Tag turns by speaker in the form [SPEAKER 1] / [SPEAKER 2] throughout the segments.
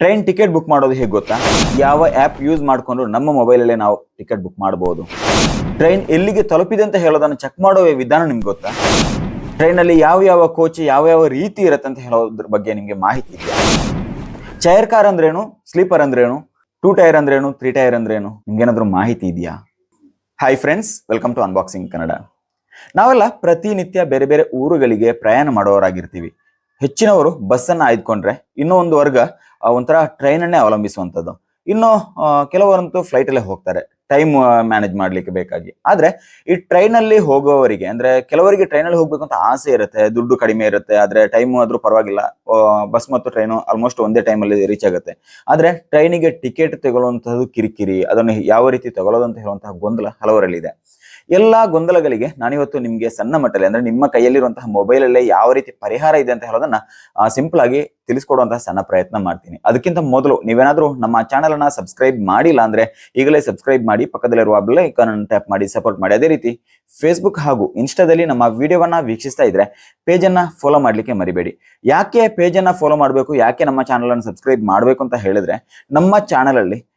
[SPEAKER 1] Train ticket book ಮಾಡೋದು ಹೇಗೆ ಗೊತ್ತಾ? ಯಾವ ಆ್ಯಪ್ ಯೂಸ್ ಮಾಡಿಕೊಂಡು ನಮ್ಮ ಮೊಬೈಲಲ್ಲೇ ನಾವು ಟಿಕೆಟ್ ಬುಕ್ ಮಾಡ್ಬೋದು. ಟ್ರೈನ್ ಎಲ್ಲಿಗೆ ತಲುಪಿದೆ ಅಂತ ಹೇಳೋದನ್ನು ಚೆಕ್ ಮಾಡೋ ವಿಧಾನ ನಿಮ್ಗೆ ಗೊತ್ತಾ? ಟ್ರೈನಲ್ಲಿ ಯಾವ ಯಾವ ಕೋಚ್, ಯಾವ ಯಾವ ರೀತಿ ಇರುತ್ತೆ ಅಂತ ಹೇಳೋದ್ರ ಬಗ್ಗೆ ನಿಮಗೆ ಮಾಹಿತಿ ಇದೆ ಚೈರ್ ಕಾರ್ ಅಂದ್ರೇನು? ಸ್ಲೀಪರ್ ಅಂದ್ರೇನು? ಟೂ ಟೈರ್ ಅಂದ್ರೇನು? ತ್ರೀ ಟೈರ್ ಅಂದ್ರೇನು? ನಿಮ್ಗೇನಾದ್ರೂ ಮಾಹಿತಿ ಇದೆಯಾ? Hi friends welcome to unboxing Kannada ನಾವೆಲ್ಲ ಪ್ರತಿನಿತ್ಯ ಬೇರೆ ಬೇರೆ ಊರುಗಳಿಗೆ ಪ್ರಯಾಣ ಮಾಡೋರಾಗಿರ್ತೀವಿ. ಹೆಚ್ಚಿನವರು ಬಸ್ಸನ್ನು ಆಯ್ದುಕೊಂಡ್ರೆ ಇನ್ನೂ ಒಂದು ವರ್ಗ ಒಂಥರ ಟ್ರೈನನ್ನೇ ಅವಲಂಬಿಸುವಂಥದ್ದು. ಇನ್ನು ಕೆಲವರಂತೂ ಫ್ಲೈಟಲ್ಲೇ ಹೋಗ್ತಾರೆ ಟೈಮ್ ಮ್ಯಾನೇಜ್ ಮಾಡ್ಲಿಕ್ಕೆ ಬೇಕಾಗಿ. ಆದ್ರೆ, ಈ ಟ್ರೈನಲ್ಲಿ ಹೋಗುವವರಿಗೆ ಅಂದ್ರೆ ಕೆಲವರಿಗೆ ಟ್ರೈನಲ್ಲಿ ಹೋಗ್ಬೇಕು ಅಂತ ಆಸೆ ಇರುತ್ತೆ, ದುಡ್ಡು ಕಡಿಮೆ ಇರುತ್ತೆ, ಆದ್ರೆ ಟೈಮ್ ಆದ್ರೂ ಪರವಾಗಿಲ್ಲ ಬಸ್ ಮತ್ತು ಟ್ರೈನು ಆಲ್ಮೋಸ್ಟ್ ಒಂದೇ ಟೈಮಲ್ಲಿ ರೀಚ್ ಆಗುತ್ತೆ. ಆದ್ರೆ ಟ್ರೈನಿಗೆ ಟಿಕೆಟ್ ತಗೊಳ್ಳುವಂತಹದ್ದು ಕಿರಿಕಿರಿ, ಅದನ್ನು ಯಾವ ರೀತಿ ತಗೊಳ್ಳೋದು ಅಂತ ಹೇಳುವಂತಹ ಗೊಂದಲ ಹಲವರಲ್ಲಿದೆ. ಎಲ್ಲಾ ಗೊಂದಲಗಳಿಗೆ ನಾನಿವತ್ತು ನಿಮಗೆ ಸಣ್ಣ ಮಟ್ಟದಲ್ಲಿ ಅಂದ್ರೆ ನಿಮ್ಮ ಕೈಯಲ್ಲಿರುವಂತಹ ಮೊಬೈಲಲ್ಲೇ ಯಾವ ರೀತಿ ಪರಿಹಾರ ಇದೆ ಅಂತ ಹೇಳೋದನ್ನ ಸಿಂಪಲ್ ಆಗಿ ತಿಳಿಸ್ಕೊಡುವಂತಹ ಸಣ್ಣ ಪ್ರಯತ್ನ ಮಾಡ್ತೀನಿ. ಅದಕ್ಕಿಂತ ಮೊದಲು ನೀವೇನಾದರೂ ನಮ್ಮ ಚಾನಲ್ ಅನ್ನ ಸಬ್ಸ್ಕ್ರೈಬ್ ಮಾಡಿಲ್ಲ ಅಂದ್ರೆ ಈಗಲೇ ಸಬ್ಸ್ಕ್ರೈಬ್ ಮಾಡಿ ಪಕ್ಕದಲ್ಲಿರುವ ಐಕಾನ್ ಟ್ಯಾಪ್ ಮಾಡಿ ಸಪೋರ್ಟ್ ಮಾಡಿ. ಅದೇ ರೀತಿ ಫೇಸ್ಬುಕ್ ಹಾಗೂ ಇನ್ಸ್ಟಾದಲ್ಲಿ ನಮ್ಮ ವಿಡಿಯೋವನ್ನ ವೀಕ್ಷಿಸ್ತಾ ಇದ್ರೆ ಪೇಜ್ ಅನ್ನ ಫಾಲೋ ಮಾಡ್ಲಿಕ್ಕೆ ಮರಿಬೇಡಿ. ಯಾಕೆ ಪೇಜ್ ಅನ್ನ ಫಾಲೋ ಮಾಡಬೇಕು ಯಾಕೆ ನಮ್ಮ ಚಾನಲ್ ಅನ್ನು ಸಬ್ಸ್ಕ್ರೈಬ್ ಮಾಡಬೇಕು ಅಂತ ಹೇಳಿದ್ರೆ ನಮ್ಮ ಚಾನಲ್ ಅಲ್ಲಿ ಆ,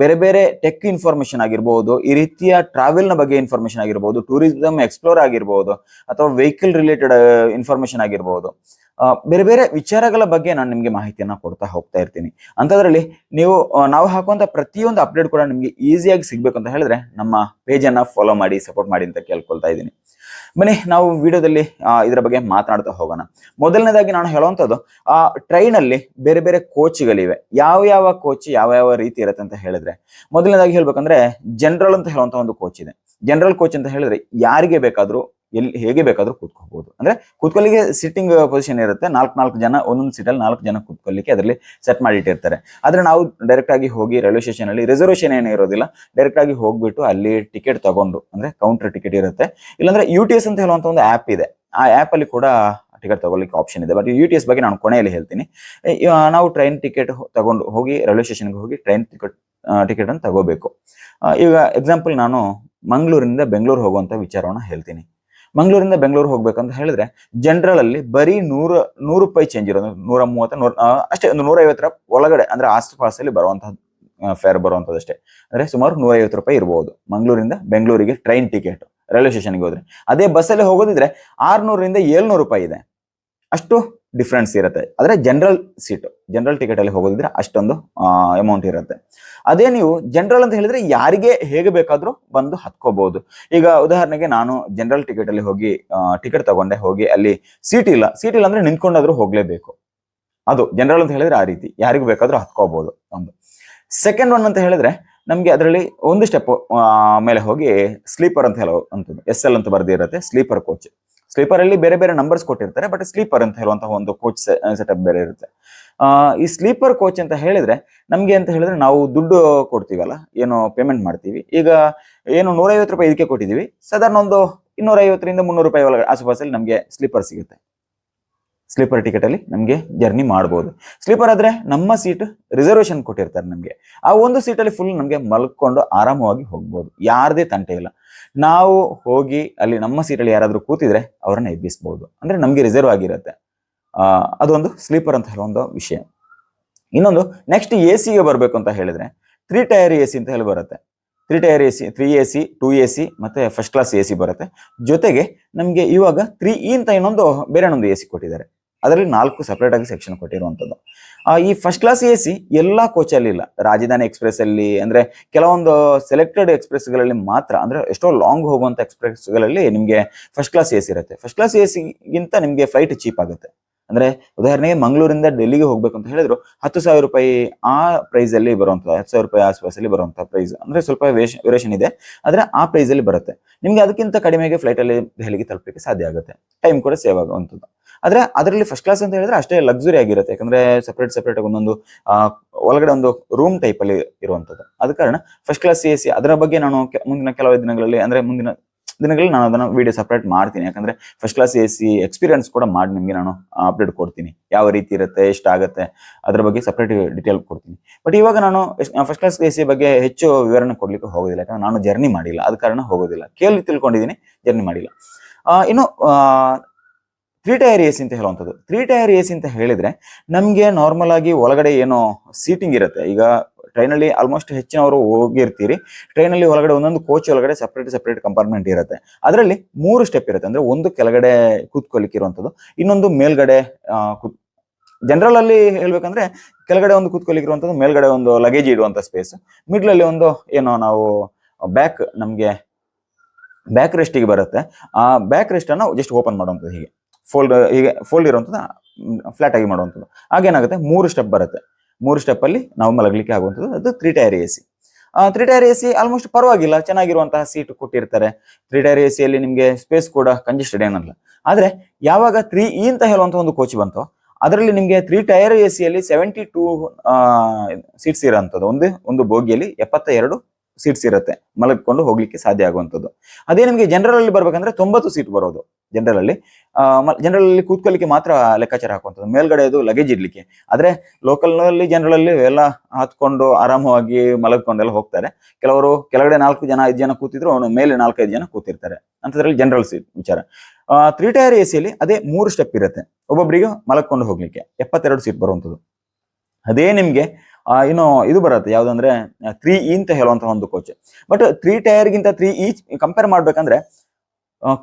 [SPEAKER 1] ಬೇರೆ ಬೇರೆ ಟೆಕ್ ಇನ್ಫಾರ್ಮೇಶನ್ ಆಗಿರ್ಬೋದು, ಈ ರೀತಿಯ ಟ್ರಾವೆಲ್ನ ಬಗ್ಗೆ ಇನ್ಫಾರ್ಮೇಶನ್ ಆಗಿರ್ಬೋದು ಟೂರಿಸಂ ಎಕ್ಸ್ಪ್ಲೋರ್ ಆಗಿರ್ಬೋದು, ಅಥವಾ ವೆಹಿಕಲ್ ರಿಲೇಟೆಡ್ ಇನ್ಫಾರ್ಮೇಶನ್ ಆಗಿರ್ಬೋದು. ಬೇರೆ ಬೇರೆ ವಿಚಾರಗಳ ಬಗ್ಗೆ ನಾನು ನಿಮಗೆ ಮಾಹಿತಿಯನ್ನ ಕೊಡ್ತಾ ಹೋಗ್ತಾ ಇರ್ತೀನಿ. ಅಂಥದ್ರಲ್ಲಿ ನೀವು ನಾವು ಹಾಕುವಂತ ಪ್ರತಿಯೊಂದು ಅಪ್ಡೇಟ್ ಕೂಡ ನಿಮಗೆ ಈಸಿಯಾಗಿ ಸಿಗ್ಬೇಕು ಅಂತ ಹೇಳಿದ್ರೆ ನಮ್ಮ ಪೇಜ್ ಅನ್ನ ಫಾಲೋ ಮಾಡಿ ಸಪೋರ್ಟ್ ಮಾಡಿ ಅಂತ ಕೇಳ್ಕೊಳ್ತಾ ಇದ್ದೀನಿ. ಬನ್ನಿ, ನಾವು ವಿಡಿಯೋದಲ್ಲಿ ಇದರ ಬಗ್ಗೆ ಮಾತನಾಡ್ತಾ ಹೋಗೋಣ. ಮೊದಲನೇದಾಗಿ ನಾನು ಹೇಳುವಂಥದ್ದು, ಆ ಟ್ರೈನ್ ಅಲ್ಲಿ ಬೇರೆ ಬೇರೆ ಕೋಚ್ಗಳಿವೆ. ಯಾವ ಯಾವ ಕೋಚ್, ಯಾವ ಯಾವ ರೀತಿ ಇರುತ್ತೆ ಅಂತ ಹೇಳಿದ್ರೆ, ಮೊದಲನೇದಾಗಿ ಹೇಳ್ಬೇಕಂದ್ರೆ, ಜನರಲ್ ಅಂತ ಹೇಳುವಂತ ಒಂದು ಕೋಚ್ ಇದೆ. ಜನರಲ್ ಕೋಚ್ ಅಂತ ಹೇಳಿದ್ರೆ, ಯಾರಿಗೆ ಬೇಕಾದ್ರೂ ಎಲ್ಲಿ ಹೇಗೆ ಬೇಕಾದ್ರೂ ಕೂತ್ಕೋಬಹುದು ಅಂದ್ರೆ ಕೂತ್ಕೊಳ್ಳಿಕ್ಕೆ ಸಿಟ್ಟಿಂಗ್ ಪೊಸಿಷನ್ ಇರುತ್ತೆ. ನಾಲ್ಕು ನಾಲ್ಕು ಜನ, ಒಂದೊಂದು ಸೀಟಲ್ಲಿ ನಾಲ್ಕು ಜನ ಕೂತ್ಕೊಳ್ಳಿಕ್ಕೆ ಅದರಲ್ಲಿ ಸೆಟ್ ಮಾಡಿಟ್ಟಿರ್ತಾರೆ ಆದ್ರೆ ನಾವು ಡೈರೆಕ್ಟ್ ಆಗಿ ಹೋಗಿ ರೈಲ್ವೆ ಸ್ಟೇಷನ್ ಅಲ್ಲಿ ರಿಸರ್ವೇಶನ್ ಏನು ಇರೋದಿಲ್ಲ. ಡೈರೆಕ್ಟ್ ಆಗಿ ಹೋಗ್ಬಿಟ್ಟು ಅಲ್ಲಿ ಟಿಕೆಟ್ ತಗೊಂಡು, ಅಂದ್ರೆ ಕೌಂಟರ್ ಟಿಕೆಟ್ ಇರುತ್ತೆ. ಇಲ್ಲಾಂದ್ರೆ ಯು ಟಿ ಎಸ್ ಅಂತ ಹೇಳುವಂತ ಒಂದು ಆ್ಯಪ್ ಇದೆ. ಆ ಆ್ಯಪ್ ಅಲ್ಲಿ ಕೂಡ ಟಿಕೆಟ್ ತಗೊಳ್ಳಿಕ್ಕೆ ಆಪ್ಷನ್ ಇದೆ. ಬಟ್ ಯು ಟಿ ಎಸ್ ಬಗ್ಗೆ ನಾನು ಕೊನೆಯಲ್ಲಿ ಹೇಳ್ತೀನಿ. ನಾವು ಟ್ರೈನ್ ಟಿಕೆಟ್ ತಗೊಂಡು ಹೋಗಿ ರೈಲ್ವೆ ಸ್ಟೇಷನ್ಗೆ ಹೋಗಿ ಟ್ರೈನ್ ಟಿಕೆಟ್ ಟಿಕೆಟ್ ಅನ್ನು ತಗೋಬೇಕು. ಈಗ ಎಕ್ಸಾಂಪಲ್ ನಾನು ಮಂಗಳೂರಿಂದ ಬೆಂಗಳೂರು ಹೋಗುವಂತ ವಿಚಾರವನ್ನು ಹೇಳ್ತೀನಿ. ಮಂಗಳೂರಿಂದ ಬೆಂಗಳೂರು ಹೋಗ್ಬೇಕಂತ ಹೇಳಿದ್ರೆ ಜನರಲ್ ಅಲ್ಲಿ ಬರೀ ನೂರ, ನೂರು ರೂಪಾಯಿ ಚೇಂಜ್ ಇರೋದು, ನೂರ ಮೂವತ್ತ, ನೂರ ಅಷ್ಟೇ ಒಂದು ನೂರ ಐವತ್ತರ ಒಳಗಡೆ, ಅಂದ್ರೆ ಆಸ್ಪಾಸಲ್ಲಿ ಬರುವಂತಹ ಫೇರ್ ಬರುವಂಥದ್ದು ಅಷ್ಟೇ. ಅಂದ್ರೆ ಸುಮಾರು ನೂರ ಐವತ್ತು ರೂಪಾಯಿ ಇರಬಹುದು ಮಂಗಳೂರಿಂದ ಬೆಂಗಳೂರಿಗೆ ಟ್ರೈನ್ ಟಿಕೆಟ್ ರೈಲ್ವೆ ಸ್ಟೇಷನ್ಗೆ ಹೋದ್ರೆ. ಅದೇ ಬಸ್ಸಲ್ಲಿ ಹೋಗೋದಿದ್ರೆ ಆರ್ನೂರರಿಂದ ಏಳ್ನೂರು ರೂಪಾಯಿ ಇದೆ. ಅಷ್ಟು ಡಿಫ್ರೆನ್ಸ್ ಇರುತ್ತೆ. ಆದರೆ ಜನರಲ್ ಸೀಟ್ ಜನರಲ್ ಟಿಕೆಟಲ್ಲಿ ಹೋಗೋದಿದ್ರೆ ಅಷ್ಟೊಂದು ಅಮೌಂಟ್ ಇರುತ್ತೆ. ಅದೇ ನೀವು ಜನರಲ್ ಅಂತ ಹೇಳಿದ್ರೆ ಯಾರಿಗೆ ಹೇಗೆ ಬೇಕಾದರೂ ಬಂದು ಹತ್ಕೋಬಹುದು ಈಗ ಉದಾಹರಣೆಗೆ ನಾನು ಜನರಲ್ ಟಿಕೆಟಲ್ಲಿ ಹೋಗಿ ಟಿಕೆಟ್ ತಗೊಂಡೆ, ಹೋಗಿ ಅಲ್ಲಿ ಸೀಟ್ ಇಲ್ಲ. ಸೀಟ್ ಇಲ್ಲ ಅಂದರೆ ನಿಂತ್ಕೊಂಡಾದ್ರೂ ಹೋಗಲೇಬೇಕು. ಅದು ಜನರಲ್ ಅಂತ ಹೇಳಿದ್ರೆ ಆ ರೀತಿ. ಯಾರಿಗೂ ಬೇಕಾದರೂ ಹತ್ಕೋಬಹುದು ಒಂದು. ಸೆಕೆಂಡ್ ಒನ್ ಅಂತ ಹೇಳಿದ್ರೆ ನಮಗೆ ಅದರಲ್ಲಿ ಒಂದು ಸ್ಟೆಪ್ ಮೇಲೆ ಹೋಗಿ ಸ್ಲೀಪರ್ ಅಂತ ಹೇಳೋ ಅಂತದ್ದು ಎಸ್ ಎಲ್ ಅಂತ ಬರ್ದಿರುತ್ತೆ ಸ್ಲೀಪರ್ ಕೋಚ್ ಸ್ಲೀಪರ್ ಅಲ್ಲಿ ಬೇರೆ ಬೇರೆ ನಂಬರ್ಸ್ ಕೊಟ್ಟಿರ್ತಾರೆ ಬಟ್ ಸ್ಲೀಪರ್ ಅಂತ ಹೇಳುವಂತಹ ಒಂದು ಕೋಚ್ ಸೆಟಪ್ ಬೇರೆ ಇರುತ್ತೆ. ಈ ಸ್ಲೀಪರ್ ಕೋಚ್ ಅಂತ ಹೇಳಿದ್ರೆ ನಮ್ಗೆ ಅಂತ ಹೇಳಿದ್ರೆ ನಾವು ದುಡ್ಡು ಕೊಡ್ತೀವಲ್ಲ, ಏನು ಪೇಮೆಂಟ್ ಮಾಡ್ತೀವಿ. ಈಗ ಏನು ನೂರೈವತ್ತು ರೂಪಾಯಿ ಇದಕ್ಕೆ ಕೊಟ್ಟಿದೀವಿ ಸಾಧಾರಣ ಒಂದು ಇನ್ನೂರ ಐವತ್ತರಿಂದ ಮುನ್ನೂರು ರೂಪಾಯಿ ಒಳಗೆ ಆಸುಪಾಸಲ್ಲಿ ನಮಗೆ ಸ್ಲೀಪರ್ ಸಿಗುತ್ತೆ. ಸ್ಲೀಪರ್ ಟಿಕೆಟ್ ಅಲ್ಲಿ ನಮಗೆ ಜರ್ನಿ ಮಾಡ್ಬೋದು. ಸ್ಲೀಪರ್ ಆದ್ರೆ ನಮ್ಮ ಸೀಟ್ ರಿಸರ್ವೇಶನ್ ಕೊಟ್ಟಿರ್ತಾರೆ ನಮಗೆ. ಆ ಒಂದು ಸೀಟಲ್ಲಿ ಫುಲ್ ನಮಗೆ ಮಲ್ಕೊಂಡು ಆರಾಮವಾಗಿ ಹೋಗ್ಬೋದು. ಯಾರದೇ ತಂಟೆ ಇಲ್ಲ. ನಾವು ಹೋಗಿ ಅಲ್ಲಿ ನಮ್ಮ ಸೀಟಲ್ಲಿ ಯಾರಾದರೂ ಕೂತಿದ್ರೆ ಅವರನ್ನ ಎಬ್ಬಿಸ್ಬೋದು. ಅಂದ್ರೆ ನಮಗೆ ರಿಸರ್ವ್ ಆಗಿರುತ್ತೆ. ಅದೊಂದು ಸ್ಲೀಪರ್ ಅಂತ ಹೇಳೋ ಒಂದು ವಿಷಯ. ಇನ್ನೊಂದು ನೆಕ್ಸ್ಟ್ ಎ ಸಿಗೆ ಬರಬೇಕು ಅಂತ ಹೇಳಿದ್ರೆ ತ್ರೀ ಟೈರ್ ಎ ಸಿ ಅಂತ ಹೇಳಿ ಬರುತ್ತೆ. Three tier A C three A C two A C ಮತ್ತೆ ಫಸ್ಟ್ ಕ್ಲಾಸ್ ಎ ಸಿ ಬರುತ್ತೆ. ಜೊತೆಗೆ ನಮಗೆ ಇವಾಗ ತ್ರೀ ಇ ಅಂತ ಇನ್ನೊಂದು, ಬೇರೆ ಒಂದು ಎ ಸಿ ಕೊಟ್ಟಿದ್ದಾರೆ. ಅದರಲ್ಲಿ ನಾಲ್ಕು ಸಪರೇಟ್ ಆಗಿ ಸೆಕ್ಷನ್ ಕೊಟ್ಟಿರುವಂಥದ್ದು. ಈ ಫಸ್ಟ್ ಕ್ಲಾಸ್ ಎ ಸಿ ಎಲ್ಲ ಕೋಚಲ್ಲಿ ಇಲ್ಲ. ರಾಜಧಾನಿ ಎಕ್ಸ್ಪ್ರೆಸ್ ಅಲ್ಲಿ, ಅಂದ್ರೆ ಕೆಲವೊಂದು ಸೆಲೆಕ್ಟೆಡ್ ಎಕ್ಸ್ಪ್ರೆಸ್ಗಳಲ್ಲಿ ಮಾತ್ರ, ಅಂದ್ರೆ ಎಷ್ಟೋ ಲಾಂಗ್ ಹೋಗುವಂತ ಎಕ್ಸ್ಪ್ರೆಸ್ಗಳಲ್ಲಿ ನಿಮಗೆ ಫಸ್ಟ್ ಕ್ಲಾಸ್ ಎ ಸಿ ಇರುತ್ತೆ. ಫಸ್ಟ್ ಕ್ಲಾಸ್ ಎ ಸಿಗಿಂತ ನಿಮಗೆ ಫ್ಲೈಟ್ ಚೀಪ್ ಆಗುತ್ತೆ. ಅಂದ್ರೆ ಉದಾಹರಣೆಗೆ ಮಂಗಳೂರಿಂದ ಡೆಲ್ಲಿಗೆ ಹೋಗ್ಬೇಕು ಅಂತ ಹೇಳಿದ್ರು, ಹತ್ತು ಸಾವಿರ ರೂಪಾಯಿ ಆ ಪ್ರೈಸ್ ಅಲ್ಲಿ ಬರುವಂತ ಹತ್ತು ಸಾವಿರ ರೂಪಾಯಿ ಆಸ್ಪಾಸಲ್ಲಿ ಬರುವಂತ ಪ್ರೈಸ್ ಅಂದ್ರೆ ಸ್ವಲ್ಪ ವೇಷನ್ ಇದೆ, ಆದ್ರೆ ಆ ಪ್ರೈಸ್ ಅಲ್ಲಿ ಬರುತ್ತೆ. ನಿಮ್ಗೆ ಅದಕ್ಕಿಂತ ಕಡಿಮೆಗೆ ಫ್ಲೈಟ್ ಅಲ್ಲಿ ದೆಹಲಿಗೆ ತಲುಪಲಿಕ್ಕೆ ಸಾಧ್ಯ ಆಗುತ್ತೆ. ಟೈಮ್ ಕೂಡ ಸೇವ್ ಆಗುವಂಥದ್ದು. ಆದ್ರೆ ಅದರಲ್ಲಿ ಫಸ್ಟ್ ಕ್ಲಾಸ್ ಅಂತ ಹೇಳಿದ್ರೆ ಅಷ್ಟೇ ಲಕ್ಸುರಿ ಆಗಿರುತ್ತೆ. ಯಾಕಂದ್ರೆ ಸೆಪರೇಟ್ ಸೆಪರೇಟ್ ಆಗಿ ಒಂದೊಂದು ಒಳಗಡೆ ಒಂದು ರೂಮ್ ಟೈಪ್ ಅಲ್ಲಿ ಇರುವಂತದ್ದು. ಅದ ಕಾರಣ ಫಸ್ಟ್ ಕ್ಲಾಸ್ ಎ ಸಿ ಅದರ ಬಗ್ಗೆ ನಾನು ಮುಂದಿನ ಕೆಲವು ದಿನಗಳಲ್ಲಿ ಅಂದ್ರೆ ಮುಂದಿನ ದಿನಗಳಲ್ಲಿ ನಾನು ಅದನ್ನ ವಿಡಿಯೋ ಸಪ್ರೇಟ್ ಮಾಡ್ತೀನಿ. ಯಾಕಂದ್ರೆ first class A C experience ಕೂಡ ಮಾಡಿ ನಿಮಗೆ ನಾನು ಅಪ್ಡೇಟ್ ಕೊಡ್ತೀನಿ. ಯಾವ ರೀತಿ ಇರುತ್ತೆ ಎಷ್ಟಾಗುತ್ತೆ ಅದ್ರ ಬಗ್ಗೆ ಸಪರೇಟ್ ಡಿಟೇಲ್ ಕೊಡ್ತೀನಿ. ಬಟ್ ಇವಾಗ ನಾನು ಫಸ್ಟ್ ಕ್ಲಾಸ್ ಎ ಸಿ ಬಗ್ಗೆ ಹೆಚ್ಚು ವಿವರಣೆ ಕೊಡ್ಲಿಕ್ಕೆ ಹೋಗೋದಿಲ್ಲ. ಯಾಕಂದ್ರೆ ನಾನು ಜರ್ನಿ ಮಾಡಿಲ್ಲ. ಅದ ಕಾರಣ ಹೋಗೋದಿಲ್ಲ. ಕೇಳಿ ತಿಳ್ಕೊಂಡಿದ್ದೀನಿ ಜರ್ನಿ ಮಾಡಿಲ್ಲ. ಇನ್ನು ತ್ರೀ ಟೈರ್ ಎ ಸಿ ಅಂತ ಹೇಳುವಂಥದ್ದು. ತ್ರೀ ಟೈರ್ ಎ ಸಿ ಅಂತ ಹೇಳಿದ್ರೆ ನಮಗೆ ನಾರ್ಮಲ್ ಆಗಿ ಒಳಗಡೆ ಏನೋ ಸೀಟಿಂಗ್ ಇರುತ್ತೆ. ಈಗ ಟ್ರೈನಲ್ಲಿ ಆಲ್ಮೋಸ್ಟ್ ಹೆಚ್ಚಿನವರು ಹೋಗಿರ್ತೀರಿ. ಟ್ರೈನಲ್ಲಿ ಒಳಗಡೆ ಒಂದೊಂದು ಕೋಚ್ ಒಳಗಡೆ ಸಪ್ರೇಟ್ ಸಪ್ರೇಟ್ ಕಂಪಾರ್ಟ್ಮೆಂಟ್ ಇರುತ್ತೆ. ಅದರಲ್ಲಿ ಮೂರು ಸ್ಟೆಪ್ ಇರುತ್ತೆ. ಅಂದ್ರೆ ಒಂದು ಕೆಳಗಡೆ ಕೂತ್ಕೊಳ್ಳಿಕ್ಕೆ ಇರುವಂಥದ್ದು ಇನ್ನೊಂದು ಮೇಲ್ಗಡೆ ಜನರಲ್ ಅಲ್ಲಿ ಹೇಳ್ಬೇಕಂದ್ರೆ ಕೆಳಗಡೆ ಒಂದು ಕೂತ್ಕೊಳ್ಳಿಕ್ಕಿರುವಂಥದ್ದು ಮೇಲ್ಗಡೆ ಒಂದು ಲಗೇಜ್ ಇಡುವಂಥ ಸ್ಪೇಸ್ ಮಿಡ್ಲ್ ಅಲ್ಲಿ ಒಂದು ಏನೋ ನಾವು ಬ್ಯಾಕ್ ನಮಗೆ ಬ್ಯಾಕ್ ರೆಸ್ಟಿಗೆ ಬರುತ್ತೆ. ಆ ಬ್ಯಾಕ್ ರೆಸ್ಟ್ ಅನ್ನು ಜಸ್ಟ್ ಓಪನ್ ಮಾಡುವಂಥದ್ದು ಹೀಗೆ. ಫೋಲ್ಡ್ ಹೀಗೆ ಫೋಲ್ಡ್ ಇರುವಂಥದ್ದು ಫ್ಲಾಟ್ ಆಗಿ ಮಾಡುವಂಥದ್ದು. ಆಗೇನಾಗುತ್ತೆ ಮೂರು ಸ್ಟೆಪ್ ಬರುತ್ತೆ. ಮೂರು ಸ್ಟೆಪ್ ಅಲ್ಲಿ ನಾವು ಮಲಗಲಿಕ್ಕೆ ಆಗುವಂಥದ್ದು, ಅದು three tier A C three tier A C almost ಪರವಾಗಿಲ್ಲ, ಚೆನ್ನಾಗಿರುವಂತಹ ಸೀಟ್ ಕೊಟ್ಟಿರ್ತಾರೆ. ತ್ರೀ ಟೈರ್ ಎ ಸಿಯಲ್ಲಿ ನಿಮಗೆ ಸ್ಪೇಸ್ ಕೂಡ ಕಂಜೆಸ್ಟೆಡ್ ಏನಲ್ಲ. ಆದ್ರೆ, ಯಾವಾಗ ತ್ರೀ ಇ ಅಂತ ಹೇಳುವಂಥ ಒಂದು ಕೋಚ್ ಬಂತು, ಅದರಲ್ಲಿ ನಿಮಗೆ ತ್ರೀ ಟೈರ್ ಎ ಸಿಯಲ್ಲಿ ಸೆವೆಂಟಿ ಟೂ ಸೀಟ್ಸ್ ಇರೋಂಥದ್ದು ಒಂದು ಒಂದು ಬೋಗಿಯಲ್ಲಿ ಎಪ್ಪತ್ತ ಎರಡು ಸೀಟ್ಸ್ ಇರುತ್ತೆ, ಮಲಗಿಕೊಂಡು ಹೋಗ್ಲಿಕ್ಕೆ ಸಾಧ್ಯ ಆಗುವಂಥದ್ದು. ಅದೇ ನಿಮಗೆ ಜನರಲ್ ಅಲ್ಲಿ ಬರ್ಬೇಕಂದ್ರೆ ತೊಂಬತ್ತು ಸೀಟ್ ಬರೋದು ಜನರಲ್ ಅಲ್ಲಿ. ಜನರಲ್ ಅಲ್ಲಿ ಕೂತ್ಕೊಳ್ಳಿಕ್ಕೆ ಮಾತ್ರ ಲೆಕ್ಕಾಚಾರ ಹಾಕುವಂಥದ್ದು. ಮೇಲ್ಗಡೆ ಅದು ಲಗೇಜ್ ಇಡ್ಲಿಕ್ಕೆ. ಆದ್ರೆ ಲೋಕಲ್ನಲ್ಲಿ ಜನರಲ್ ಎಲ್ಲ ಹತ್ಕೊಂಡು ಆರಾಮವಾಗಿ ಮಲಗ್ಕೊಂಡೆಲ್ಲ ಹೋಗ್ತಾರೆ. ಕೆಲವರು ಕೆಳಗಡೆ ನಾಲ್ಕು ಜನ, ಐದು ಜನ ಕೂತಿದ್ರು, ಅವನು ಮೇಲೆ ನಾಲ್ಕೈದು ಜನ ಕೂತಿರ್ತಾರೆ. ಅಂತದ್ರಲ್ಲಿ ಜನರಲ್ ಸೀಟ್ ವಿಚಾರ. ತ್ರೀ ಟೈರ್ ಎ ಸಿಯಲ್ಲಿ ಅದೇ ಮೂರು ಸ್ಟೆಪ್ ಇರುತ್ತೆ. ಒಬ್ಬೊಬ್ಬರಿಗೂ ಮಲಗ್ಕೊಂಡು ಹೋಗ್ಲಿಕ್ಕೆ, ಎಪ್ಪತ್ತೆರಡು ಸೀಟ್ ಬರುವಂಥದ್ದು. ಅದೇ ನಿಮ್ಗೆ ಇನ್ನು ಇದು ಬರುತ್ತೆ, ಯಾವ್ದಂದ್ರೆ ತ್ರೀ ಇ ಅಂತ ಹೇಳುವಂತಹ ಒಂದು ಕೋಚ್ ಬಟ್ ತ್ರೀ ಟೈರ್ಗಿಂತ ತ್ರೀ ಇ ಕಂಪೇರ್ ಮಾಡ್ಬೇಕಂದ್ರೆ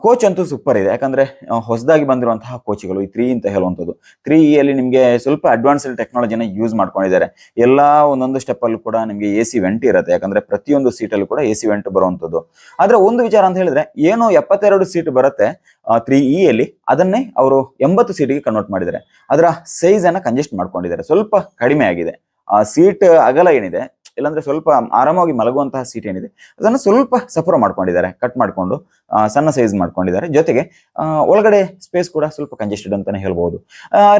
[SPEAKER 1] ಕೋಚ್ ಅಂತೂ ಸೂಪರ್ ಇದೆ. ಯಾಕಂದ್ರೆ ಹೊಸದಾಗಿ ಬಂದಿರುವಂತಹ ಕೋಚ್ಗಳು ಈ ತ್ರೀ ಅಂತ ಹೇಳುವಂಥದ್ದು. ತ್ರೀ ಅಲ್ಲಿ ನಿಮಗೆ ಸ್ವಲ್ಪ ಅಡ್ವಾನ್ಸ್ಡ್ ಟೆಕ್ನಾಲಜಿನ ಯೂಸ್ ಮಾಡ್ಕೊಂಡಿದ್ದಾರೆ. ಎಲ್ಲ ಒಂದೊಂದು ಸ್ಟೆಪ್ ಅಲ್ಲೂ ಕೂಡ ನಿಮಗೆ ಎ ಸಿ ವೆಂಟ್ ಇರುತ್ತೆ. ಯಾಕಂದ್ರೆ ಪ್ರತಿಯೊಂದು ಸೀಟಲ್ಲೂ ಕೂಡ ಎ ಸಿ ವೆಂಟ್ ಬರುವಂಥದ್ದು. ಆದ್ರೆ ಒಂದು ವಿಚಾರ ಅಂತ ಹೇಳಿದ್ರೆ, ಏನು ಎಪ್ಪತ್ತೆರಡು ಸೀಟ್ ಬರುತ್ತೆ ತ್ರೀ ಇ ಅಲ್ಲಿ, ಅದನ್ನೇ ಅವರು ಎಂಬತ್ತು ಸೀಟಿಗೆ ಕನ್ವರ್ಟ್ ಮಾಡಿದ್ದಾರೆ. ಅದರ ಸೈಜ್ ಕಂಜೆಸ್ಟ್ ಮಾಡ್ಕೊಂಡಿದ್ದಾರೆ. ಸ್ವಲ್ಪ ಕಡಿಮೆ ಆಗಿದೆ. ಆ ಸೀಟ್ ಅಗಲ ಏನಿದೆ, ಇಲ್ಲಾಂದ್ರೆ ಸ್ವಲ್ಪ ಆರಾಮಾಗಿ ಮಲಗುವಂತಹ ಸೀಟ್ ಏನಿದೆ, ಅದನ್ನು ಸ್ವಲ್ಪ ಸಫರ್ ಮಾಡ್ಕೊಂಡಿದ್ದಾರೆ ಕಟ್ ಮಾಡಿಕೊಂಡು ಸಣ್ಣ ಸೈಜ್ ಮಾಡ್ಕೊಂಡಿದ್ದಾರೆ. ಜೊತೆಗೆ ಒಳಗಡೆ ಸ್ಪೇಸ್ ಕೂಡ ಸ್ವಲ್ಪ ಕಂಜೆಸ್ಟೆಡ್ ಅಂತಾನೆ ಹೇಳ್ಬೋದು.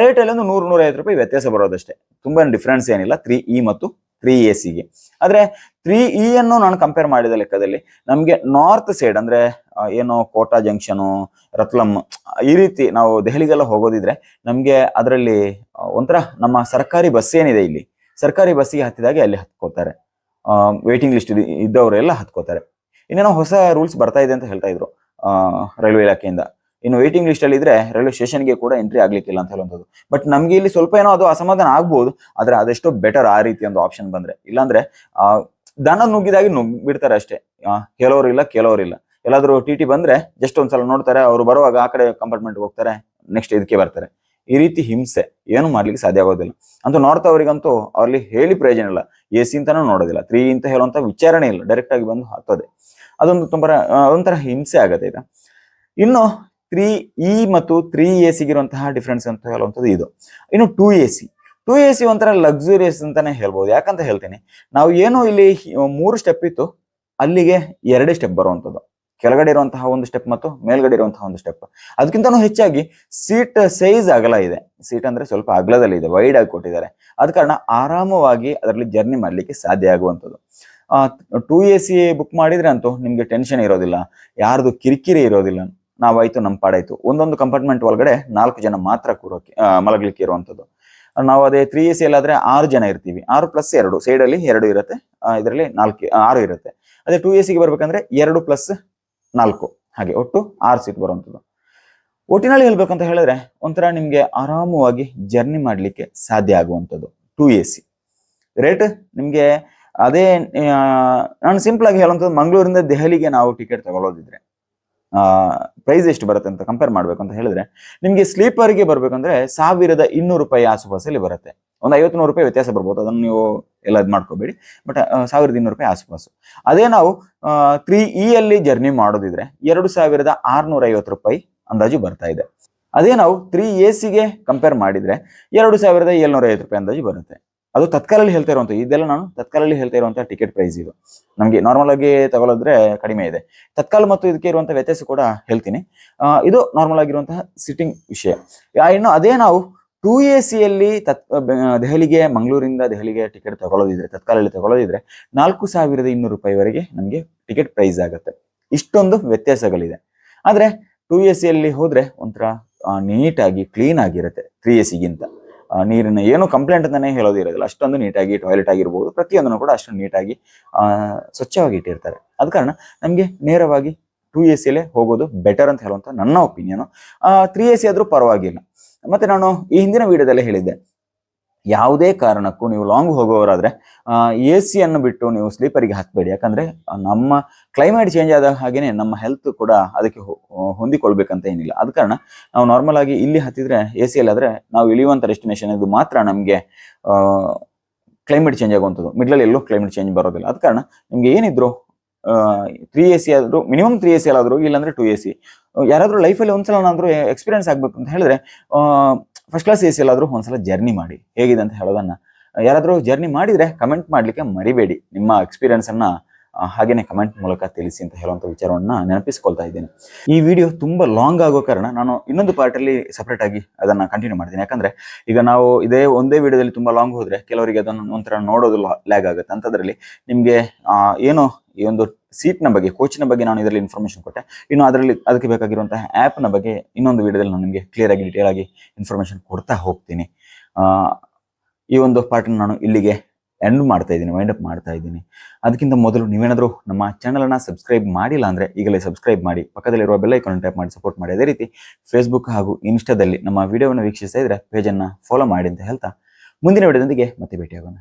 [SPEAKER 1] ರೇಟ್ ಅಲ್ಲಿ ಒಂದು ನೂರು, ನೂರೈವತ್ತು ರೂಪಾಯಿ ವ್ಯತ್ಯಾಸ ಬರೋದಷ್ಟೇ. ತುಂಬಾ ಡಿಫ್ರೆನ್ಸ್ ಏನಿಲ್ಲ ತ್ರೀ ಇ ಮತ್ತು ತ್ರೀ ಎ ಸಿಗೆ ಆದ್ರೆ ತ್ರೀ ಇ ಅನ್ನು ನಾನು ಕಂಪೇರ್ ಮಾಡಿದ ಲೆಕ್ಕದಲ್ಲಿ ನಮಗೆ ನಾರ್ತ್ ಸೈಡ್ ಅಂದ್ರೆ ಏನು ಕೋಟಾ ಜಂಕ್ಷನು ರತ್ಲಂ, ಈ ರೀತಿ ನಾವು ದೆಹಲಿಗೆಲ್ಲ ಹೋಗೋದಿದ್ರೆ ನಮಗೆ ಅದರಲ್ಲಿ ಒಂಥರ ನಮ್ಮ ಸರ್ಕಾರಿ ಬಸ್ ಏನಿದೆ ಇಲ್ಲಿ ಸರ್ಕಾರಿ ಬಸ್ಸಿಗೆ ಹತ್ತಿದಾಗೆ ಅಲ್ಲಿ ಹತ್ಕೋತಾರೆ ವೇಟಿಂಗ್ ಲಿಸ್ಟ್ ಇದ್ದವರೆಲ್ಲ ಹತ್ಕೋತಾರೆ ಇನ್ನೇನೋ ಹೊಸ ರೂಲ್ಸ್ ಬರ್ತಾ ಇದೆ ಅಂತ ಹೇಳ್ತಾ ಇದ್ರು ರೈಲ್ವೆ ಇಲಾಖೆಯಿಂದ. ಇನ್ನು ವೇಟಿಂಗ್ ಲಿಸ್ಟ್ ಅಲ್ಲಿ ಇದ್ರೆ ರೈಲ್ವೆ ಸ್ಟೇಷನ್ಗೆ ಕೂಡ ಎಂಟ್ರಿ ಆಗ್ಲಿಕ್ಕಿಲ್ಲ ಅಂತ ಹೇಳುವಂಥದ್ದು. ಬಟ್ ನಮ್ಗೆ ಇಲ್ಲಿ ಸ್ವಲ್ಪ ಏನೋ ಅದು ಅಸಮಾಧಾನ ಆಗ್ಬೋದು, ಆದ್ರೆ ಅದೆಷ್ಟೋ ಬೆಟರ್ ಆ ರೀತಿ ಒಂದು ಆಪ್ಷನ್ ಬಂದ್ರೆ. ಇಲ್ಲಾಂದ್ರೆ, ಆ, ದನ ನುಗ್ಗಿದಾಗಿ ನುಗ್ ಬಿಡ್ತಾರೆ ಅಷ್ಟೇ ಕೆಲವರು ಇಲ್ಲ ಕೆಲವರು ಇಲ್ಲ. ಎಲ್ಲಾದ್ರೂ ಟಿ ಟಿ ಬಂದ್ರೆ ಜಸ್ಟ್ ಒಂದ್ಸಲ ನೋಡ್ತಾರೆ, ಅವ್ರು ಬರುವಾಗ ಆ ಕಡೆ ಕಂಪಾರ್ಟ್ಮೆಂಟ್ ಹೋಗ್ತಾರೆ ನೆಕ್ಸ್ಟ್ ಇದಕ್ಕೆ ಬರ್ತಾರೆ. ಈ ರೀತಿ ಹಿಂಸೆ ಏನು ಮಾಡ್ಲಿಕ್ಕೆ ಸಾಧ್ಯ ಆಗೋದಿಲ್ಲ. ಅಂತೂ ನಾರ್ತ್ ಅವರಿಗಂತೂ ಅವ್ರಲ್ಲಿ ಹೇಳಿ ಪ್ರಯೋಜನ ಇಲ್ಲ. ಎ ಸಿ ಅಂತಾನೂ ನೋಡೋದಿಲ್ಲ. ತ್ರೀ ಅಂತ ಹೇಳುವಂತ ವಿಚಾರಣೆ ಇಲ್ಲ. ಡೈರೆಕ್ಟ್ ಆಗಿ ಬಂದು ಹತ್ತೋದೆ ಅದೊಂದು ತುಂಬಾ ಅದೊಂಥರ ಹಿಂಸೆ ಆಗತ್ತೆ ಇದು. ಇನ್ನು ತ್ರೀ ಇ ಮತ್ತು ತ್ರೀ ಎ ಸಿಗಿರುವಂತಹ ಡಿಫ್ರೆನ್ಸ್ ಅಂತ ಹೇಳುವಂಥದ್ದು ಇದು. ಇನ್ನು two A C two A C ಒಂಥರ ಲಕ್ಸುರಿಯಸ್ ಅಂತಾನೆ ಹೇಳ್ಬೋದು. ಯಾಕಂತ ಹೇಳ್ತೀನಿ. ನಾವು ಏನು ಇಲ್ಲಿ ಮೂರು ಸ್ಟೆಪ್ ಇತ್ತು. ಅಲ್ಲಿಗೆ ಎರಡೇ ಸ್ಟೆಪ್ ಬರುವಂಥದ್ದು. ಕೆಳಗಡೆ ಇರುವಂತಹ ಒಂದು ಸ್ಟೆಪ್ ಮತ್ತು ಮೇಲ್ಗಡೆ ಇರುವಂತಹ ಒಂದು ಸ್ಟೆಪ್ ಅದಕ್ಕಿಂತನೂ ಹೆಚ್ಚಾಗಿ ಸೀಟ್ ಸೈಜ್ ಅಗಲ ಇದೆ. ಸೀಟ್ ಅಂದ್ರೆ ಸ್ವಲ್ಪ ಅಗಲದಲ್ಲಿ ಇದೆ ವೈಡ್ ಆಗಿ ಕೊಟ್ಟಿದ್ದಾರೆ. ಆದ ಕಾರಣ ಆರಾಮವಾಗಿ ಅದರಲ್ಲಿ ಜರ್ನಿ ಮಾಡಲಿಕ್ಕೆ ಸಾಧ್ಯ ಆಗುವಂಥದ್ದು. ಟೂ ಎ ಸಿ ಬುಕ್ ಮಾಡಿದ್ರೆ ಅಂತೂ ನಿಮ್ಗೆ ಟೆನ್ಷನ್ ಇರೋದಿಲ್ಲ, ಯಾರ್ದು ಕಿರಿಕಿರಿ ಇರೋದಿಲ್ಲ. ನಾವಾಯ್ತು ನಮ್ಮ ಪಾಡಾಯ್ತು. ಒಂದೊಂದು ಕಂಪಾರ್ಟ್ಮೆಂಟ್ ಒಳಗಡೆ ನಾಲ್ಕು ಜನ ಮಾತ್ರ ಕೂರೋಕೆ ಮಲಗಲಿಕ್ಕೆ ಇರುವಂಥದ್ದು. ನಾವು ಅದೇ ತ್ರೀ ಎ ಸಿ ಆದ್ರೆ ಆರು ಜನ ಇರ್ತೀವಿ. ಆರು ಪ್ಲಸ್ ಎರಡು ಸೈಡ್ ಅಲ್ಲಿ ಎರಡು ಇರುತ್ತೆ ಇದರಲ್ಲಿ ನಾಲ್ಕು, ಆರು ಇರುತ್ತೆ. ಅದೇ ಟೂ ಎ ಸಿಗೆ ಬರ್ಬೇಕಂದ್ರೆ ಎರಡು ಪ್ಲಸ್ ನಾಲ್ಕು. ಹಾಗೆ ಒಟ್ಟು ಆರು ಸೀಟ್ ಬರುವಂಥದ್ದು. ಒಟ್ಟಿನಲ್ಲಿ ಹೇಳ್ಬೇಕಂತ ಹೇಳಿದ್ರೆ ಒಂಥರ ನಿಮ್ಗೆ ಆರಾಮವಾಗಿ ಜರ್ನಿ ಮಾಡ್ಲಿಕ್ಕೆ ಸಾಧ್ಯ ಆಗುವಂಥದ್ದು. ಟೂ ಎ ಸಿ ರೇಟ್ ನಿಮ್ಗೆ ಅದೇ ನಾನು ಸಿಂಪಲ್ ಆಗಿ ಹೇಳುವಂಥದ್ದು ಮಂಗಳೂರಿಂದ ದೆಹಲಿಗೆ ನಾವು ಟಿಕೆಟ್ ತಗೊಳ್ಳೋದಿದ್ರೆ ಪ್ರೈಸ್ ಎಷ್ಟು ಬರುತ್ತೆ ಅಂತ ಕಂಪೇರ್ ಮಾಡ್ಬೇಕು ಅಂತ ಹೇಳಿದ್ರೆ, ನಿಮ್ಗೆ ಸ್ಲೀಪರ್ಗೆ ಬರ್ಬೇಕಂದ್ರೆ ಸಾವಿರದ ಇನ್ನೂರು ರೂಪಾಯಿ ಆಸುಪಾಸಲ್ಲಿ ಬರುತ್ತೆ. ಒಂದು ಐವತ್ತು ನೂರು ರೂಪಾಯಿ ವ್ಯತ್ಯಾಸ ಬರ್ಬೋದು. ಅದನ್ನು ನೀವು ಎಲ್ಲ ಇದು ಮಾಡ್ಕೋಬೇಡಿ. ಬಟ್ ಸಾವಿರದ ಇನ್ನೂರು ರೂಪಾಯಿ ಆಸುಪಾಸು. ಅದೇ ನಾವು ತ್ರೀ ಇ ಅಲ್ಲಿ ಜರ್ನಿ ಮಾಡೋದಿದ್ರೆ ಎರಡು ಸಾವಿರದ ಆರ್ನೂರ ಐವತ್ತು ರೂಪಾಯಿ ಅಂದಾಜು ಬರ್ತಾ ಇದೆ. ಅದೇ ನಾವು ತ್ರೀ ಎ ಸಿಗೆ ಕಂಪೇರ್ ಮಾಡಿದ್ರೆ ಎರಡು ಸಾವಿರದ ಏಳ್ನೂರ ಐವತ್ತು ರೂಪಾಯಿ ಅಂದಾಜು ಬರುತ್ತೆ. ಅದು ತತ್ಕಾಲಲ್ಲಿ ಹೇಳ್ತಾ ಇರುವಂತ, ಇದೆಲ್ಲ ನಾನು ತತ್ಕಾಲಲ್ಲಿ ಹೇಳ್ತಾ ಇರುವಂಥ ಟಿಕೆಟ್ ಪ್ರೈಸ್ ಇದು. ನಮಗೆ ನಾರ್ಮಲ್ ಆಗಿ ತಗೊಳ್ಳೋದ್ರೆ ಕಡಿಮೆ ಇದೆ. ತತ್ಕಾಲ ಮತ್ತು ಇದಕ್ಕೆ ಇರುವಂಥ ವ್ಯತ್ಯಾಸ ಕೂಡ ಹೇಳ್ತೀನಿ. ಇದು ನಾರ್ಮಲ್ ಆಗಿರುವಂತಹ ಸಿಟ್ಟಿಂಗ್ ವಿಷಯ. ಇನ್ನು ಅದೇ ನಾವು ಟೂ ಎ ಸಿಯಲ್ಲಿ ತತ್ ದೆಹಲಿಗೆ, ಮಂಗಳೂರಿಂದ ದೆಹಲಿಗೆ ಟಿಕೆಟ್ ತಗೊಳ್ಳೋದಿದ್ರೆ, ತತ್ಕಾಲದಲ್ಲಿ ತಗೊಳ್ಳೋದಿದ್ರೆ ನಾಲ್ಕು ಸಾವಿರದ ಇನ್ನೂರು ರೂಪಾಯಿವರೆಗೆ ನಮಗೆ ಟಿಕೆಟ್ ಪ್ರೈಸ್ ಆಗುತ್ತೆ. ಇಷ್ಟೊಂದು ವ್ಯತ್ಯಾಸಗಳಿದೆ. ಆದರೆ ಟೂ ಎ ಸಿಯಲ್ಲಿ ಹೋದರೆ ಒಂಥರ ನೀಟಾಗಿ ಕ್ಲೀನ್ ಆಗಿರುತ್ತೆ ತ್ರೀ ಎ ಸಿಗಿಂತ. ನೀರಿನ ಏನು ಕಂಪ್ಲೇಂಟ್ ಅಂತಾನೆ ಹೇಳೋದಿರೋದಿಲ್ಲ ಅಷ್ಟೊಂದು ನೀಟಾಗಿ, ಟಾಯ್ಲೆಟ್ ಆಗಿರ್ಬೋದು, ಪ್ರತಿಯೊಂದನ್ನು ಕೂಡ ಅಷ್ಟೊಂದು ನೀಟಾಗಿ ಸ್ವಚ್ಛವಾಗಿ ಇಟ್ಟಿರ್ತಾರೆ. ಅದ ಕಾರಣ ನಮಗೆ ನೇರವಾಗಿ ಟೂ ಎ ಸಿಲೇ ಹೋಗೋದು ಬೆಟರ್ ಅಂತ ಹೇಳುವಂಥ ನನ್ನ ಒಪಿನಿಯನ್ ತ್ರೀ ಎ ಸಿ ಆದ್ರೂ ಪರವಾಗಿಲ್ಲ. ಮತ್ತೆ ನಾನು ಈ ಹಿಂದಿನ ವಿಡಿಯೋದಲ್ಲೇ ಹೇಳಿದ್ದೆ, ಯಾವುದೇ ಕಾರಣಕ್ಕೂ ನೀವು ಲಾಂಗ್ ಹೋಗೋರಾದ್ರೆ ಎ ಸಿಯನ್ನು ಬಿಟ್ಟು ನೀವು ಸ್ಲೀಪರಿಗೆ ಹಾಕ್ಬೇಡಿ. ಯಾಕಂದ್ರೆ ನಮ್ಮ ಕ್ಲೈಮೇಟ್ ಚೇಂಜ್ ಆದ ಹಾಗೇನೆ ನಮ್ಮ ಹೆಲ್ತ್ ಕೂಡ ಅದಕ್ಕೆ ಹೊಂದಿಕೊಳ್ಬೇಕಂತ ಏನಿಲ್ಲ. ಆದ ಕಾರಣ ನಾವು ನಾರ್ಮಲ್ ಆಗಿ ಇಲ್ಲಿ ಹತ್ತಿದ್ರೆ ಎ ಸಿ ಆದ್ರೆ ನಾವು ಇಳಿಯುವಂಥ ಡೆಸ್ಟಿನೇಷನ್ ಇದು ಮಾತ್ರ ನಮಗೆ ಕ್ಲೈಮೇಟ್ ಚೇಂಜ್ ಆಗುವಂಥದ್ದು. ಮಿಡ್ಲಲ್ಲಿ ಎಲ್ಲೂ ಕ್ಲೈಮೇಟ್ ಚೇಂಜ್ ಬರೋದಿಲ್ಲ. ಆದ ಕಾರಣ ನಿಮಗೆ ಏನಿದ್ರು ತ್ರೀ ಎ ಸಿ ಆದರೂ ಮಿನಿಮಮ್ ತ್ರೀ ಎ ಸಿ ಆದರೂ, ಇಲ್ಲಾಂದ್ರೆ ಟು ಎ ಸಿ ಯಾರಾದರೂ ಲೈಫಲ್ಲಿ ಒಂದ್ಸಲನಾದ್ರೂ ಎಕ್ಸ್ಪೀರಿಯನ್ಸ್ ಆಗಬೇಕು ಅಂತ ಹೇಳಿದ್ರೆ ಫಸ್ಟ್ ಕ್ಲಾಸ್ ಎ ಸಿ ಎಲ್ಲಾದರೂ ಒಂದ್ಸಲ ಜರ್ನಿ ಮಾಡಿ. ಹೇಗಿದೆ ಅಂತ ಹೇಳೋದನ್ನ. ಯಾರಾದರೂ ಜರ್ನಿ ಮಾಡಿದರೆ ಕಮೆಂಟ್ ಮಾಡಲಿಕ್ಕೆ ಮರಿಬೇಡಿ. ನಿಮ್ಮ ಎಕ್ಸ್ಪೀರಿಯನ್ಸನ್ನು ಹಾಗೆಯೇ ಕಮೆಂಟ್ ಮೂಲಕ ತಿಳಿಸಿ ಅಂತ ಹೇಳುವಂಥ ವಿಚಾರವನ್ನು ನೆನಪಿಸ್ಕೊಳ್ತಾ ಇದ್ದೇನೆ. ಈ ವಿಡಿಯೋ ತುಂಬ ಲಾಂಗ್ ಆಗೋ ಕಾರಣ ನಾನು ಇನ್ನೊಂದು ಪಾರ್ಟಲ್ಲಿ ಅದನ್ನು ಆಗಿ ಅದನ್ನ ಕಂಟಿನ್ಯೂ ಮಾಡ್ತೀನಿ. ಯಾಕಂದರೆ ಈಗ ನಾವು ಇದೇ ಒಂದೇ ವಿಡಿಯೋದಲ್ಲಿ ತುಂಬ ಲಾಂಗ್ ಹೋದರೆ ಕೆಲವರಿಗೆ ಅದನ್ನು ಒಂಥರ ನೋಡೋದು ಲ್ಯಾಗ್ ಆಗುತ್ತೆ. ಅಂಥದ್ರಲ್ಲಿ ನಿಮಗೆ ಏನು ಈ ಒಂದು ಸೀಟ್ನ ಬಗ್ಗೆ ಕೋಚಿನ ಬಗ್ಗೆ ನಾನು ಇದರಲ್ಲಿ ಇನ್ಫಾರ್ಮೇಷನ್ ಕೊಟ್ಟೆ. ಇನ್ನು ಅದರಲ್ಲಿ ಅದಕ್ಕೆ ಬೇಕಾಗಿರುವಂತಹ ಆ್ಯಪ್ನ ಬಗ್ಗೆ ಇನ್ನೊಂದು ವಿಡಿಯೋದಲ್ಲಿ ನಾನು ನಿಮಗೆ ಕ್ಲಿಯರ್ ಆಗಿ ಡೀಟೇಲ್ ಆಗಿ ಇನ್ಫಾರ್ಮೇಷನ್ ಕೊಡ್ತಾ ಹೋಗ್ತೀನಿ. ಈ ಒಂದು ಪಾರ್ಟ್ನ ನಾನು ಇಲ್ಲಿಗೆ ಎಂಡ್ ಮಾಡ್ತಾ ಇದ್ದೀನಿ ವೈಂಡ್ ಅಪ್ ಮಾಡ್ತಾ ಇದ್ದೀನಿ. ಅದಕ್ಕಿಂತ ಮೊದಲು ನೀವೇನಾದರೂ ನಮ್ಮ ಚಾನಲನ್ನು ಸಬ್ಸ್ಕ್ರೈಬ್ ಮಾಡಿಲ್ಲ ಅಂದರೆ ಈಗಲೇ ಸಬ್ಸ್ಕ್ರೈಬ್ ಮಾಡಿ. ಪಕ್ಕದಲ್ಲಿರುವ ಬೆಲ್ ಐಕಾನ್ ಟ್ಯಾಪ್ ಮಾಡಿ ಸಪೋರ್ಟ್ ಮಾಡಿ. ಅದೇ ರೀತಿ ಫೇಸ್ಬುಕ್ ಹಾಗೂ ಇನ್ಸ್ಟಾದಲ್ಲಿ ನಮ್ಮ ವಿಡಿಯೋವನ್ನು ವೀಕ್ಷಿಸ್ತಾ ಇದ್ರೆ ಪೇಜನ್ನು ಫಾಲೋ ಮಾಡಿ ಅಂತ ಹೇಳ್ತಾ ಮುಂದಿನ ವಿಡಿಯೋದೊಂದಿಗೆ ಮತ್ತೆ ಭೇಟಿಯಾಗೋಣ.